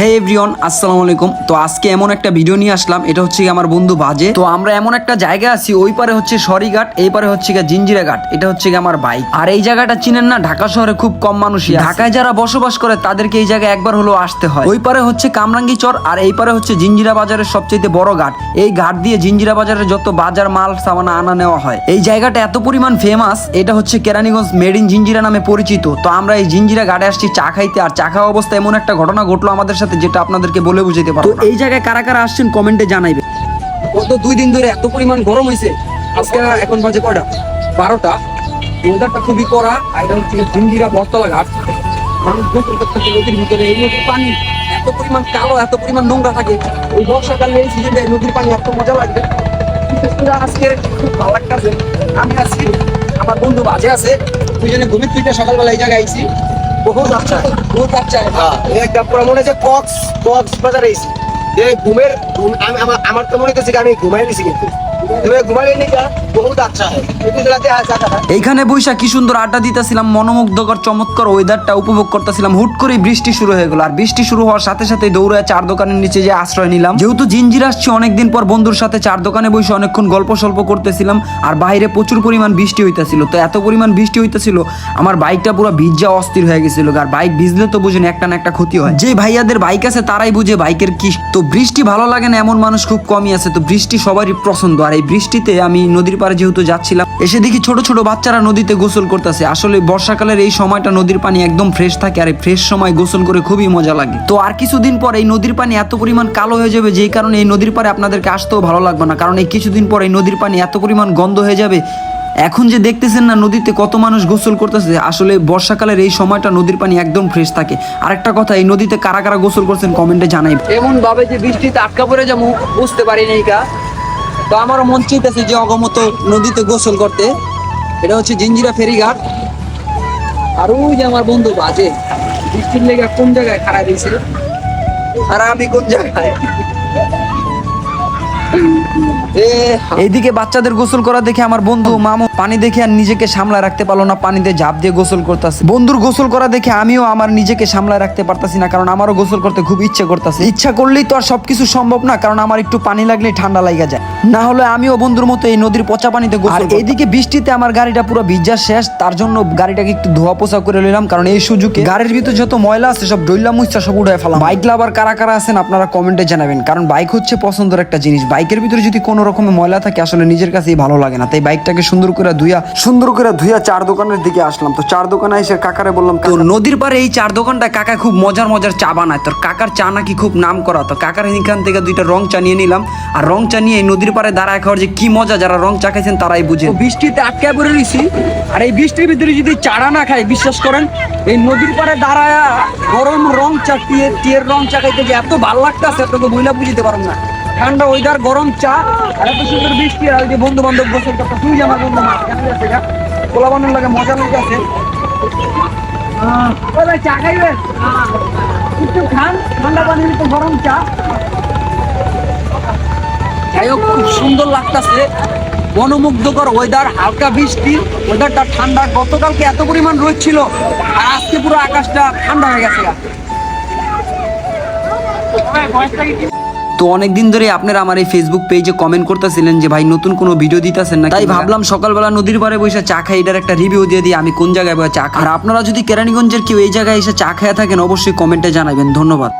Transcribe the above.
হে everyone আসসালামু আলাইকুম। তো আজকে এমন একটা ভিডিও নিয়ে আসলাম। এটা হচ্ছে আমার বন্ধু বাজে। তো আমরা এমন একটা জায়গায় আছি, ওই পারে হচ্ছে সরিঘাট, এই পারে হচ্ছে গিয়ে জিঞ্জিরা ঘাট। এটা হচ্ছে আমার বাইক আর এই জায়গাটা চিনেন না, ঢাকা শহরে খুব কম মানুষই ঢাকায় যারা বসবাস করে, তাদেরকে এই জায়গায় একবার হলেও আসতে হয়। ওই পারে হচ্ছে কামরাঙ্গি চর, আর এই পারে হচ্ছে জিঞ্জিরা বাজারের সবচেয়ে বড় ঘাট। এই ঘাট দিয়ে জিঞ্জিরা বাজারের যত বাজার, মাল, সামানা আনা নেওয়া হয়। এই জায়গাটা এত পরিমাণ ফেমাস এটা হচ্ছে কেরানীগঞ্জ মেড ইন জিঞ্জিরা নামে পরিচিত। তো আমরা এই জিঞ্জিরা ঘাটে আসছি চা খাইতে, আর চা খাওয়া অবস্থায় এমন একটা ঘটনা ঘটলো আমাদের সাথে। যেটা আপনাদেরকে বলে বুঝাতে পারব তো এই জায়গায় কারা কারা আসছেন কমেন্টে জানাইবে। গত দুই দিন ধরে এত পরিমাণ গরম হয়েছে আজকে এখন বাজে কয়টা? বারোটা। ওয়েদারটা খুবই কড়া আর এটা হচ্ছে জিঞ্জিরা বটতলা ঘাট মানুষ গোসল নদীর ভিতরে এই নদীর পানি এত পরিমাণ কালো এত পরিমাণ নোংরা থাকে। এই বর্ষাকালে এই সিজনে নদীর পানি এত মজা লাগবে। আজকে খুব ভালো লাগতেছে। আমি আছি আমার বন্ধু বাজে আছে। দুজনে ঘুমির তুইটা সকালবেলা এই জায়গায় আইছি। বহুত বহুত একটা পুরো হচ্ছে কক্স কক্স বাজার এসি যে ঘুমের ঘুম- আমি আমার আমার তো মনে হচ্ছে আমি ঘুমাই নিছি কিন্তু। আচ্ছা এইখানে বৈশা কি সুন্দর আড্ডা দিতেছিলাম, মনোমুগ্ধকর, চমৎকার ওয়েদারটা উপভোগ করতেছিলাম। হুট করে বৃষ্টি শুরু হয়ে গেল। আর বৃষ্টি শুরু হওয়ার সাথে সাথে দৌড়ে চার দোকানের নিচে যে আশ্রয় নিলাম। যেহেতু জিঞ্জির আসছি, অনেকদিন পর বন্ধুর সাথে চার দোকানে বসে অনেকক্ষণ গল্প সল্প করতেছিলাম। আর বাইরে প্রচুর পরিমাণ বৃষ্টি হইতেছিল। তো এত পরিমাণ বৃষ্টি হইতেছিল, আমার বাইকটা পুরো ভিজা অস্থির হয়ে গেছিল। আর বাইক ভিজলে তো বুঝেন একটা না একটা ক্ষতি হয়। যে ভাইয়াদের বাইক আছে, তারাই বুঝে বাইকের কি তো বৃষ্টি ভালো লাগে না, এমন মানুষ খুব কমই আছে। তো বৃষ্টি সবারই পছন্দ। আর এই বৃষ্টিতে আমি নদীর পাড়ে যেহেতু যাচ্ছিলাম, এসে দেখি ছোট ছোট বাচ্চারা নদীতে গোসল করতেছে। আসলে বর্ষাকালের এই সময়টা নদীর পানি একদম ফ্রেশ থাকে আর এই ফ্রেশ সময় গোসল করে খুবই মজা লাগে। তো আর কিছুদিন পর এই নদীর পানি এত পরিমাণ কালো হয়ে যাবে, যেই কারণে এই নদীর পাড়ে আপনাদেরকে আসতেও ভালো লাগবে না। কারণ এই কিছুদিন পর এই নদীর পানি এত পরিমাণ গন্ধ হয়ে যাবে, এখন যে দেখতেছেন না নদীতে কত মানুষ গোসল করতেছে, আসলে বর্ষাকালের এই সময়টা নদীর পানি একদম ফ্রেশ থাকে। আরেকটা কথা, এই নদীতে কারা কারা গোসল করছেন কমেন্টে জানাই এমন ভাবে যে বৃষ্টিতে আটকা পড়ে যাব, বুঝতে পারি নাই কা। তো আমারও মন চাইতেছে যে অগমত নদীতে গোসল করতে। এটা হচ্ছে জিঞ্জিরা ফেরিঘাট। আর ওই যে আমার বন্ধু বাজে। বৃষ্টির লেগে কোন জায়গায় খারাপ দিয়েছে? আর আমি কোন জায়গায়? এইদিকে বাচ্চাদের গোসল করা দেখে আমার বন্ধু মামু পানি দেখে আর নিজেকে সামলায় রাখতে পারল না পানিতে ঝাঁপ দিয়ে গোসল করতেছে। বন্ধুর গোসল করা দেখে আমিও আমার নিজেকে সামলায় রাখতে পারতাছি না কারণ আমারও গোসল করতে খুব ইচ্ছে করতেছে। ইচ্ছা করলেই তো আর সবকিছু সম্ভব না কারণ আমার একটু পানি লাগলেই ঠান্ডা লাগা যায়। না হলে আমিও বন্ধুর মতো এই নদীর পচা পানিতে গোসল আর এইদিকে বৃষ্টিতে আমার গাড়িটা পুরো ভিজা শেষ তার জন্য গাড়িটাকে একটু ধোয়া পোছা করে নিলাম কারণ এই সুযোগে গাড়ির ভিতর যত ময়লা আছে সব ডইলা মুচ্ছা সব উঠে ফেলাম। বাইক লাভার কারা কারা আছেন আপনারা কমেন্টে জানাবেন কারণ বাইক হচ্ছে পছন্দের একটা জিনিস। বাইকের ভিতরে যদি কোনো রকমের ময়লা থাকে আসলে নিজের কাছেই ভালো লাগে না। তাই বাইকটাকে সুন্দর করে ধুইয়া সুন্দর করে ধুইয়া চার দোকানের দিকে আসলাম। তো চার দোকানে এসে কাকারে বললাম তো নদীর পারে এই চার দোকানটা কাকা খুব মজার মজার চা বানায়। তোর কাকার চা নাকি খুব নাম করা। তো কাকার এখান থেকে দুইটা রং চা নিয়ে নিলাম। আর রং চা নিয়ে এই নদীর পারে দাঁড়ায় খাওয়ার যে কি মজা যারা রং চা খাইছেন তারাই বুঝে বৃষ্টিতে আটকে পড়ে রয়েছি আর এই বৃষ্টির ভিতরে যদি চারা না খাই বিশ্বাস করেন এই নদীর পারে দাঁড়ায় গরম রং চা টিয়ে টিয়ের রং চা খাইতে যে এত ভালো লাগতেছে আপনাকে বইলা বুঝতে পারেন না। ঠান্ডা ওয়েদার গরম চা, আর এত সুন্দর বৃষ্টি আর যে বন্ধু বান্ধব গোসল করতে, তুই আমার বন্ধু মাছ আছে কোলা বানানোর লাগে মজা লাগতেছে চা খাইবেন? একটু খান, ঠান্ডা পানি তো গরম চা। যাই হোক, খুব সুন্দর লাগতেছে। মনোমুগ্ধকর ওয়েদার হালকা বৃষ্টি ওয়েদারটা ঠান্ডা। গতকালকে এত পরিমাণ রোদ আর আজকে পুরো আকাশটা ঠান্ডা হয়ে গেছে তো অনেকদিন ধরে আপনারা আমার এই ফেসবুক পেজে কমেন্ট করতেছিলেন যে ভাই নতুন কোনো ভিডিও দিতেছেন না তাই ভাবলাম সকালবেলা নদীর পারে বসে চা খাই এটার একটা রিভিউ দিয়ে দিই আমি কোন জায়গায় বসে চা খাই। আর আপনারা যদি কেরানীগঞ্জের কেউ এই জায়গায় এসে চা খেয়ে থাকেন অবশ্যই কমেন্টে জানাবেন। ধন্যবাদ।